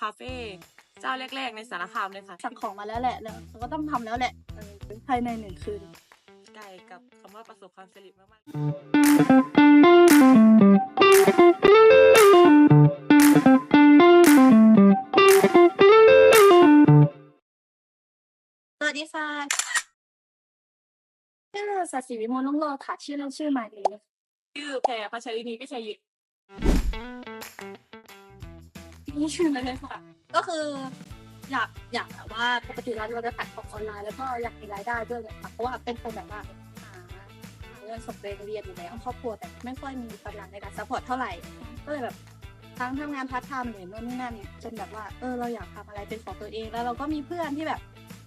คาเฟ่เจ้าแรก ๆ ในสารคามเลยค่ะ สั่งของมาแล้วแหละแล้วเราก็ต้องทำแล้วแหละเออภายในหนึ่งคืน ไก่กับคำว่าประสบความสำเร็จมากๆ สวัสดีค่ะชื่อสัสิวิมลลุ่งโลดค่ะชื่อเล่นชื่อหมายเลย ชื่อแพรพัชรินีพิชัยยิต นี่ชื่อเลยค่ะ ก็คืออยากอยากแบบว่าปกติแล้วเราจะขายของออนไลน์แล้วก็อยากมีรายได้ด้วยเลยค่ะเพราะว่าเป็นคนแบบว่าหาหาเงินส่งเรียนเรียนอยู่แล้วครอบครัวแต่ไม่ค่อยมีกำลังในการซัพพอร์ตเท่าไหร่ ก็เลยแบบทั้งทำงานพาร์ทไทม์หรือโน่นนี่นั่นจนแบบว่าเออเราอยากทำอะไรเป็นของตัวเองแล้วเราก็มีเพื่อนที่แบบ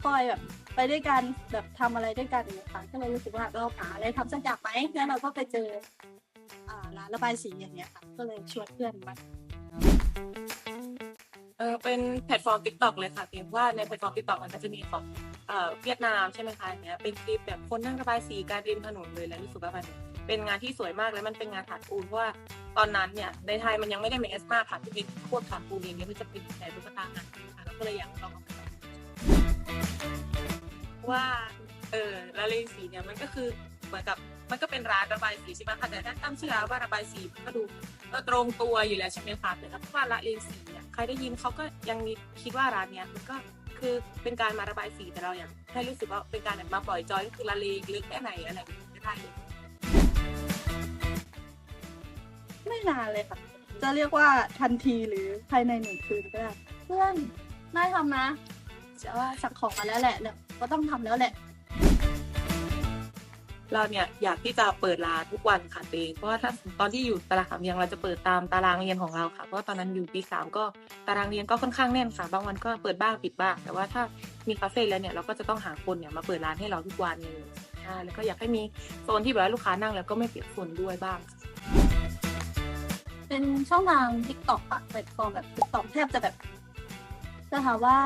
คอยแบบไปด้วยกันแบบทำอะไรด้วยกันอย่างเงี้ยค่ะก็เลยรู้สึกว่าเราหาอะไรทำสักอย่างไหมแล้วเราก็ไปเจอร้านระบายสีอย่างเงี้ยค่ะ ก็เลยชวนเพื่อนมา เออเป็นแพลตฟอร์ม t ิ k t o k เลยค่ะเพียงว่าในแพลตฟอร์ม t ิ k t o k มันก็จะมีของเอ่อเวียดนามใช่ไหมคะอย่างเงี้ยเป็นคลิปแบบคนนั่งระบายสีการริมถนนเลยแล้วรู้สึกว่ามันเป็นงานที่สวยมากแล้วมันเป็นงานถาดปูนเพราะว่าตอนนั้นเนี่ยในไทยมันยังไม่ได้มีเอสมากค่ะที่เป็นพวกถาดปูนเองเนี่ยมันจะเป็นแผ่ตุ๊กตาหนังค่ะแล้วก็เลยอยากลองว่าเออละเลงสีเนี่ยมันก็คือเหมือนกับมันก็เป็นร้านระบายสีใช่ไหมคะแต่ถ้าตั้งชื่อร้านว่าระบายสีมันก็ดูก็ตรงตัวอยู่แล้วใช่ไหมคะแต่ถ้าว่าละเลงสีเนี่ยใครได้ยินเขาก็ยังมีคิดว่าร้านเนี้ยมันก็คือเป็นการมาระบายสีแต่เราอยากให้รู้สึกว่าเป็นการมาปล่อยจอยคือละเลงลึกแค่ไหนอะไรก็ได้เลยไม่นานเลยค่ะ จะเรียกว่าทันทีหรือภายในหนึ่งคืนก็ได้เพื่อนน่าทำนะแต่ว่าสั่งของมาแล้วแหละแล้วก็ต้องทำแล้วแหละ เราเนี่ยอยากที่จะเปิดร้านทุกวันค่ะเองเพราะว่าถ้าตอนที่อยู่ตลาดขามยังเราจะเปิดตามตารางเรียนของเราค่ะ เพราะว่าตอนนั้นอยู่ปีสามก็ตารางเรียนก็ค่อนข้างแน่นค่ะบางวันก็เปิดบ้างปิดบ้าง แต่ว่าถ้ามีคาเฟ่แล้วเนี่ยเราก็จะต้องหาคนเนี่ยมาเปิดร้านให้เราทุกวันเลยใช่แล้วก็อยากให้มีโซนที่แบบว่าลูกค้านั่งแล้วก็ไม่เปียกฝนด้วยบ้างเป็นช่องทาง t ิ k t o k อะแพลตฟอร์มแบบ t ิ k t o k แทบจะแบบจะถามว่า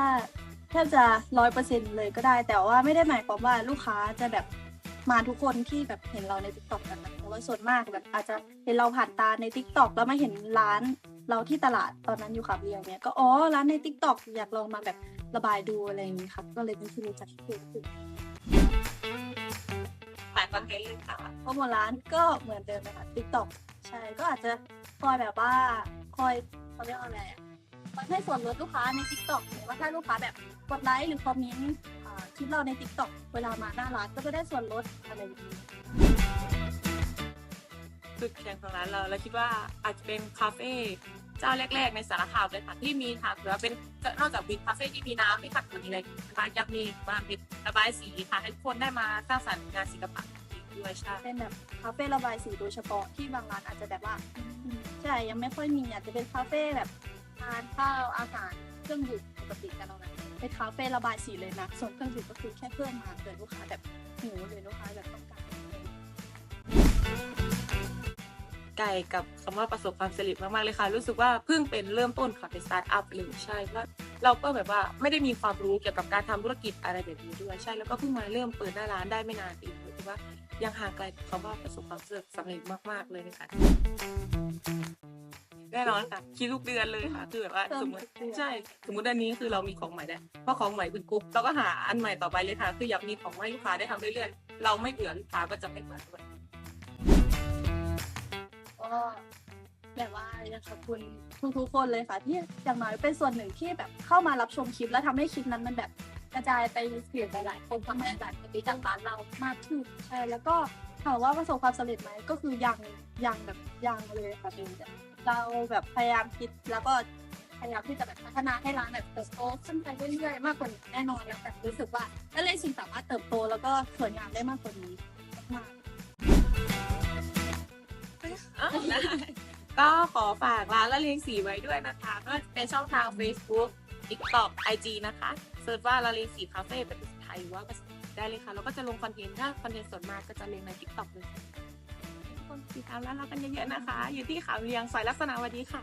แทบจะร้อยเปอร์เซ็นต์เลยก็ได้ แต่ว่าไม่ได้หมายความว่าลูกค้าจะแบบ มาทุกคนที่แบบเห็นเราใน t ิ k t o k กันนะเพราะว่าส่วนมากแบบอาจจะเห็นเราผ่านตาใน t ิ k t o k แล้วมาเห็นร้านเราที่ตลาดตอนนั้นอยู่ขับเรียวเนี่ยก็อ๋อร้านใน t ิ k t o k อยากลองมาแบบระบายดูอะไรอย่างนี้ครับก็เลยเป็นที่รู้จักที่เกิดขึ้นขายคอนเทนต์เลยค่ะโปรโมทร้านก็เหมือนเดิมนะคะ t ิ k t o k ใช่ก็อาจจะคอยแบบว่าคอยเขาเรียกว่าอะไรอะคอยให้ส่วนลดลูกค้าใน t ิ k t o k หรือว่าถ้าลูกค้าแบบกดไลค์หรือคอมเมนต์อ่า คลิปเราใน t ิ k t o k เวลามาหน้าร้านก็จะได้ส่วนลดอะไรอย่างนี้จุดแข็งของร้านเราเราคิดว่าอาจจะเป็นคาเฟ่เจ้าแรก ๆ ในสารคามเลยค่ะที่มีค่ะหรือว่าเป็นนอกจากมีคาเฟ่ที่มีน้ำมีผักมีอะไรนะคะยังมีบางเป็นระบายสีค่ะให้ทุกคนได้มาสร้างสรรค์งานศิลปะอีกด้วยใช่เป็นแบบคาเฟ่ระบายสีโดยเฉพาะที่บางร้านอาจจะแบบว่าใช่ยังไม่ค่อยมีอาจจะเป็นคาเฟ่แบบทานข้าวอาหารเครื่องดื่มปกติกันเรานะ เป็นคาเฟ่ระบายสีเลยนะ ส่วนเครื่องดื่มก็คือแค่เพิ่มมาเกิดลูกค้าแบบหิวหรือลูกค้าแบบต้องการไก่กับคำว่าประสบความสำเร็จมากๆเลยค่ะ รู้สึกว่าเพิ่งเป็นเริ่มต้นค่ะเป็นสตาร์ทอัพเลยใช่ว่าเราก็แบบว่าไม่ได้มีความรู้เกี่ยวกับการทำธุรกิจอะไรแบบนี้ด้วยใช่แล้วก็เพิ่งมาเริ่มเปิดหน้าร้านได้ไม่นานเองรู้สึกว่ายังห่างไกลคำว่าประสบความสำเร็จมากๆเลยนะคะ แน่นอนค่ะคิดทุกเดือนเลยค่ะ คือแบบว่าเพิ่มสมมติทุกเดือนใช่สมมติอันนี้คือเรามีของใหม่ได้เพราะของใหม่เป็นกรุ๊ปเราก็หาอันใหม่ต่อไปเลยค่ะ คืออยากมีของให้ลูกค้าได้ทำเรื่อยๆเราไม่เบื่อลูกค้าก็จะไม่เบื่อด้วยก็แบบว่าอยากขอบคุณทุกๆคนเลยค่ะ ที่อย่างน้อยเป็นส่วนหนึ่งที่แบบเข้ามารับชมคลิป แล้วทำให้คลิปนั้นมันแบบกระจายไปเสียงหลายๆคนทำให้หลายคนรู้จักร้านเรามากขึ้นใช่แล้วก็ถามว่าประสบความสำเร็จไหมก็คือยังยังแบบยังเลยค่ะเป็นแบบ เราแบบพยายามคิดแล้วก็พยายามที่จะแบบพัฒนาให้ร้านแบบเติบโตขึ้นไปเรื่อยๆมากกว่านี้แน่นอนแล้วแบบรู้สึกว่าและเลยสิ่งสามารถเติบโตแล้วก็สวยงามได้มากกว่านี้มากก็ขอฝากร้านละเลงสีไว้ด้วยนะคะก็เป็นช่องทาง Facebook TikTok IG นะคะเซิร์ชว่าละเลงสีคาเฟ่เป็นภาษาไทยว่าภาษาได้เลยค่ะแล้วก็จะลงคอนเทนต์ถ้าคอนเทนต์ส่วนมากก็จะลงใน TikTok เลย ติดตามร้านเรากันเยอะๆนะคะ อยู่ที่ขาวเรียงซอยลักษณะวันนี้ค่ะ